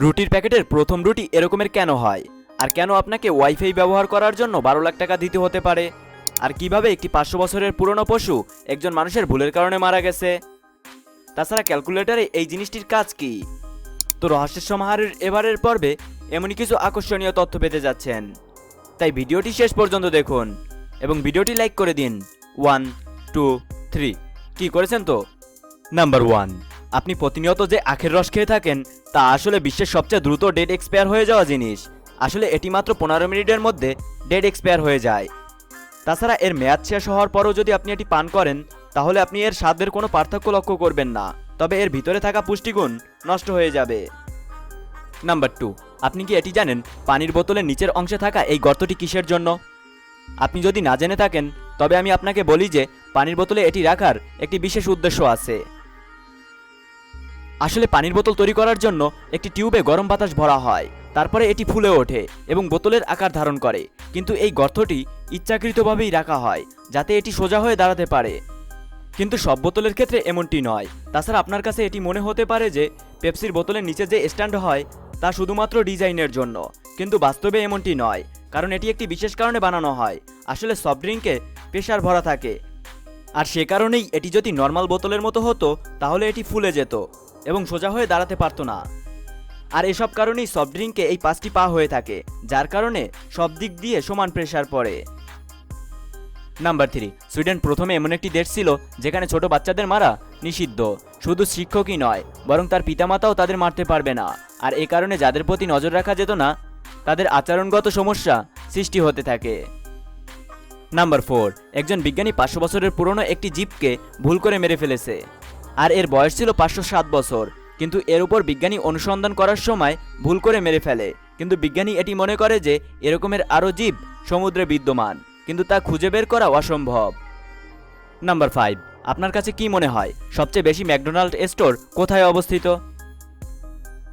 রুটির প্যাকেটের প্রথম রুটি এরকমের কেন হয়? আর কেন আপনাকে ওয়াইফাই ব্যবহার করার জন্য বারো লাখ টাকা দিতে হতে পারে? আর কীভাবে একটি পাঁচশো বছরের পুরনো পশু একজন মানুষের ভুলের কারণে মারা গেছে? তাছাড়া ক্যালকুলেটরে এই জিনিসটির কাজ কি? তো রহস্যের সমাহারের এবারের পর্বে এমনই কিছু আকর্ষণীয় তথ্য পেতে যাচ্ছেন। তাই ভিডিওটি শেষ পর্যন্ত দেখুন এবং ভিডিওটি লাইক করে দিন। One, two, three. কি করেছেন তো? Number one. আপনি প্রতিনিয়ত যে আখের রস খেয়ে থাকেন, তা আসলে বিশ্বের সবচেয়ে দ্রুত ডেট এক্সপায়ার হয়ে যাওয়া জিনিস। আসলে এটি মাত্র পনেরো মিনিটের মধ্যে ডেট এক্সপায়ার হয়ে যায়। তাছাড়া এর মেয়াদ শেষ হওয়ার পরও যদি আপনি এটি পান করেন, তাহলে আপনি এর স্বাদের কোনো পার্থক্য লক্ষ্য করবেন না। তবে এর ভিতরে থাকা পুষ্টিগুণ নষ্ট হয়ে যাবে। নাম্বার টু, আপনি কি এটি জানেন, পানির বোতলের নিচের অংশে থাকা এই গর্তটি কিসের জন্য? আপনি যদি না জেনে থাকেন, তবে আমি আপনাকে বলি যে পানির বোতলে এটি রাখার একটি বিশেষ উদ্দেশ্য আছে। আসলে পানির বোতল তৈরি করার জন্য একটি টিউবে গরম বাতাস ভরা হয়, তারপরে এটি ফুলে ওঠে এবং বোতলের আকার ধারণ করে। কিন্তু এই গর্তটি ইচ্ছাকৃতভাবেই রাখা হয়, যাতে এটি সোজা হয়ে দাঁড়াতে পারে। কিন্তু সব বোতলের ক্ষেত্রে এমনটি নয়। তাছাড়া আপনার কাছে এটি মনে হতে পারে যে পেপসির বোতলের নিচে যে স্ট্যান্ড হয়, তা শুধুমাত্র ডিজাইনের জন্য। কিন্তু বাস্তবে এমনটি নয়, কারণ এটি একটি বিশেষ কারণে বানানো হয়। আসলে সফট ড্রিঙ্কে প্রেশার ভরা থাকে। আর সে কারণেই এটি যদি নর্মাল বোতলের মতো হতো, তাহলে এটি ফুলে যেত। এবং সোজা হয়ে দাঁড়াতে পারতো না। আর এসব কারণেই সফট ড্রিঙ্কে এই পাঁচটি পা হয়ে থাকে, যার কারণে সব দিক দিয়ে সমান প্রেশার পড়ে। নাম্বার থ্রি সুইডেন প্রথমে এমন একটি দেশ ছিল, যেখানে ছোট বাচ্চাদের মারা নিষিদ্ধ। শুধু শিক্ষকই নয়, বরং তার পিতামাতাও তাদের মারতে পারবে না। আর এ কারণে যাদের প্রতি নজর রাখা যেত না, তাদের আচরণগত সমস্যা সৃষ্টি হতে থাকে। নাম্বার ফোর একজন বিজ্ঞানী পাঁচশো বছরের পুরনো একটি জীবকে ভুল করে মেরে ফেলেছে। আর এর বয়স ছিল পাঁচশো সাত বছর। কিন্তু এর উপর বিজ্ঞানী অনুসন্ধান করার সময় ভুল করে মেরে ফেলে। কিন্তু বিজ্ঞানী এটি মনে করে যে এরকমের আরও জীব সমুদ্রে বিদ্যমান। কিন্তু তা খুঁজে বের করা অসম্ভব। নাম্বার ফাইভ, আপনার কাছে কি মনে হয়? সবচেয়ে বেশি ম্যাকডোনাল্ড স্টোর কোথায় অবস্থিত?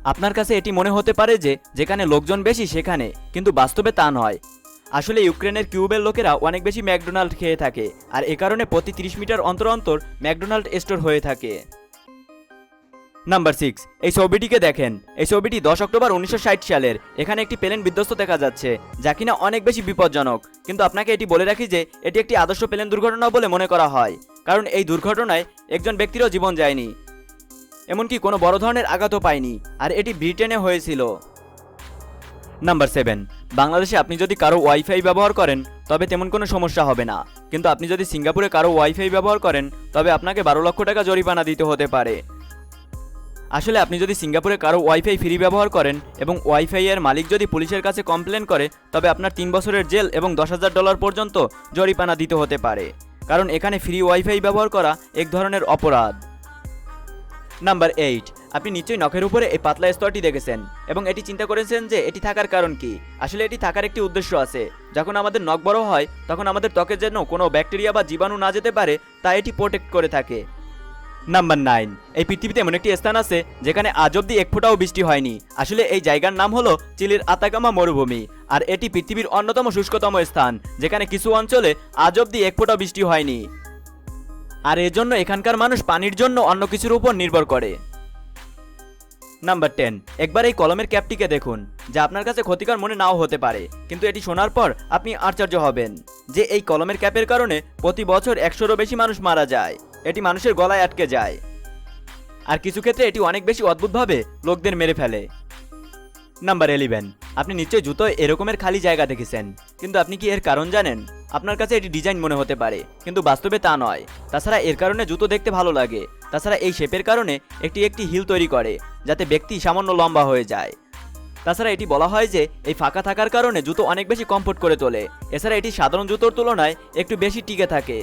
আপনার কাছে এটি মনে হতে পারে যে, যেখানে লোকজন বেশি সেখানে, কিন্তু বাস্তবে তা নয়। আসলে ইউক্রেনের কিউবের লোকেরা অনেক বেশি ম্যাকডোনাল্ড খেয়ে থাকে, আর এ কারণে প্রতি তিরিশ মিটার অন্তর অন্তর ম্যাকডোনাল্ড স্টোর হয়ে থাকে। নাম্বার সিক্স, এই ছবিটিকে দেখেন। এই ছবিটি দশ অক্টোবর উনিশশো ষাট সালের। এখানে একটি প্লেন বিধ্বস্ত দেখা যাচ্ছে, যা কিনা অনেক বেশি বিপজ্জনক। কিন্তু আপনাকে এটি বলে রাখি যে, এটি একটি আদর্শ প্লেন দুর্ঘটনা বলে মনে করা হয়, কারণ এই দুর্ঘটনায় একজন ব্যক্তিরও জীবন যায়নি। এমনকি কোনো বড় ধরনের আঘাতও পায়নি, আর এটি ব্রিটেনে হয়েছিল। নাম্বার সেভেন বাংলাদেশে আপনি যদি কারও ওয়াইফাই ব্যবহার করেন, তবে তেমন কোনো সমস্যা হবে না। কিন্তু আপনি যদি সিঙ্গাপুরে কারও ওয়াইফাই ব্যবহার করেন, তবে আপনাকে বারো লক্ষ টাকা জরিমানা দিতে হতে পারে। আসলে আপনি যদি সিঙ্গাপুরে কারও ওয়াইফাই ফ্রি ব্যবহার করেন এবং ওয়াইফাই এর মালিক যদি পুলিশের কাছে কমপ্লেন করে, তবে আপনার তিন বছরের জেল এবং দশ হাজার ডলার পর্যন্ত জরিমানা দিতে হতে পারে। কারণ এখানে ফ্রি ওয়াইফাই ব্যবহার করা এক ধরনের অপরাধ। নাম্বার এইট আপনি নিশ্চয়ই নখের উপরে এই পাতলা স্তরটি দেখেছেন এবং এটি চিন্তা করেছেন যে এটি থাকার কারণ কি। আসলে এটি থাকার একটি উদ্দেশ্য আছে। যখন আমাদের নখ বড় হয়, তখন আমাদের ত্বকের যেন কোনো ব্যাকটেরিয়া বা জীবাণু না যেতে পারে তা এটি প্রোটেক্ট করে থাকে। নাম্বার নাইন এই পৃথিবীতে এমন একটি স্থান আছে, যেখানে আজ অব্দি এক ফোঁটাও বৃষ্টি হয়নি। আসলে এই জায়গার নাম হলো চিলির আতাকামা মরুভূমি, আর এটি পৃথিবীর অন্যতম শুষ্কতম স্থান, যেখানে কিছু অঞ্চলে আজ অব্দি এক ফোঁটাও বৃষ্টি হয়নি। আর এজন্য এখানকার মানুষ পানির জন্য অন্য কিছুর উপর নির্ভর করে। নাম্বার টেন একবার এই কলমের ক্যাপটিকে দেখুন, যা আপনার কাছে ক্ষতিকর মনে নাও হতে পারে, কিন্তু এটি শোনার পর আপনি আশ্চর্য হবেন যে এই কলমের ক্যাপের কারণে প্রতি বছর একশোরও বেশি মানুষ মারা যায়। এটি মানুষের গলায় আটকে যায়। আর কিছু ক্ষেত্রে এটি অনেক বেশি অদ্ভুতভাবে লোকদের মেরে ফেলে। নাম্বার ইলেভেন আপনি নিশ্চয়ই জুতো এরকমের খালি জায়গা দেখেছেন, কিন্তু আপনি কি এর কারণ জানেন? আপনার কাছে এটি ডিজাইন মনে হতে পারে, কিন্তু বাস্তবে তা নয়। তাছাড়া এর কারণে জুতো দেখতে ভালো লাগে। তাছাড়া এই শেপের কারণে একটি একটি হিল তৈরি করে, যাতে ব্যক্তি সামান্য লম্বা হয়ে যায়। তাছাড়া এটি বলা হয় যে, এই ফাঁকা থাকার কারণে জুতো অনেক বেশি কমফোর্ট করে তোলে। এছাড়া এটি সাধারণ জুতোর তুলনায় একটু বেশি টিকে থাকে।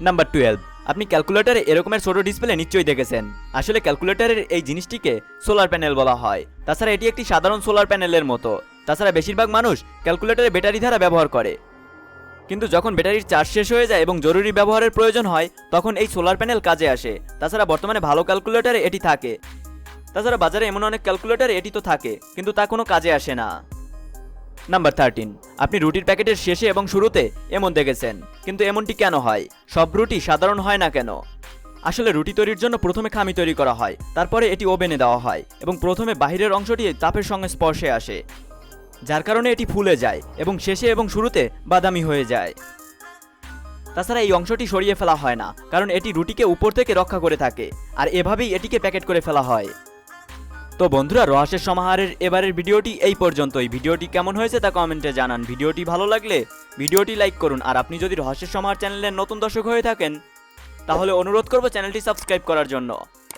নাম্বার টুয়েলভ আপনি ক্যালকুলেটরে এরকমের ছোট ডিসপ্লে নিশ্চয়ই দেখেছেন। আসলে ক্যালকুলেটরের এই জিনিসটিকে সোলার প্যানেল বলা হয়। তাছাড়া এটি একটি সাধারণ সোলার প্যানেলের মতো। তাছাড়া বেশিরভাগ মানুষ ক্যালকুলেটরে ব্যাটারি দ্বারা ব্যবহার করে। কিন্তু যখন ব্যাটারির চার্জ শেষ হয়ে যায় এবং জরুরি ব্যবহারের প্রয়োজন হয়, তখন এই সোলার প্যানেল কাজে আসে। তাছাড়া বর্তমানে ভালো ক্যালকুলেটরে এটি থাকে। তাছাড়া বাজারে এমন অনেক ক্যালকুলেটরে এটি তো থাকে, কিন্তু তা কোনো কাজে আসে না। নাম্বার থার্টিন, আপনি রুটির প্যাকেটের শেষে এবং শুরুতে এমন দেখেছেন, কিন্তু এমনটি কেন হয়? সব রুটি সাধারণ হয় না কেন? আসলে রুটি তৈরির জন্য প্রথমে খামি তৈরি করা হয়, তারপরে এটি ওভেনে দেওয়া হয় এবং প্রথমে বাহিরের অংশটি তাপের সঙ্গে স্পর্শে আসে। যার কারণে এটি ফুলে যায় এবং শেষে এবং শুরুতে বাদামি হয়ে যায়। তাছাড়া এই অংশটি সরিয়ে ফেলা হয় না, কারণ এটি রুটিকে উপর থেকে রক্ষা করে থাকে, আর এভাবেই এটিকে প্যাকেট করে ফেলা হয়। তো বন্ধুরা, রহস্যের সমাহারের এবারের ভিডিওটি এই পর্যন্তই। ভিডিওটি কেমন হয়েছে তা কমেন্টে জানান। ভিডিওটি ভালো লাগলে ভিডিওটি লাইক করুন, আর আপনি যদি রহস্যের সমাহার চ্যানেলের নতুন দর্শক হয়ে থাকেন, তাহলে অনুরোধ করব চ্যানেলটি সাবস্ক্রাইব করার জন্য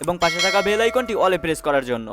এবং পাশে থাকা বেল আইকনটি অলে প্রেস করার জন্য।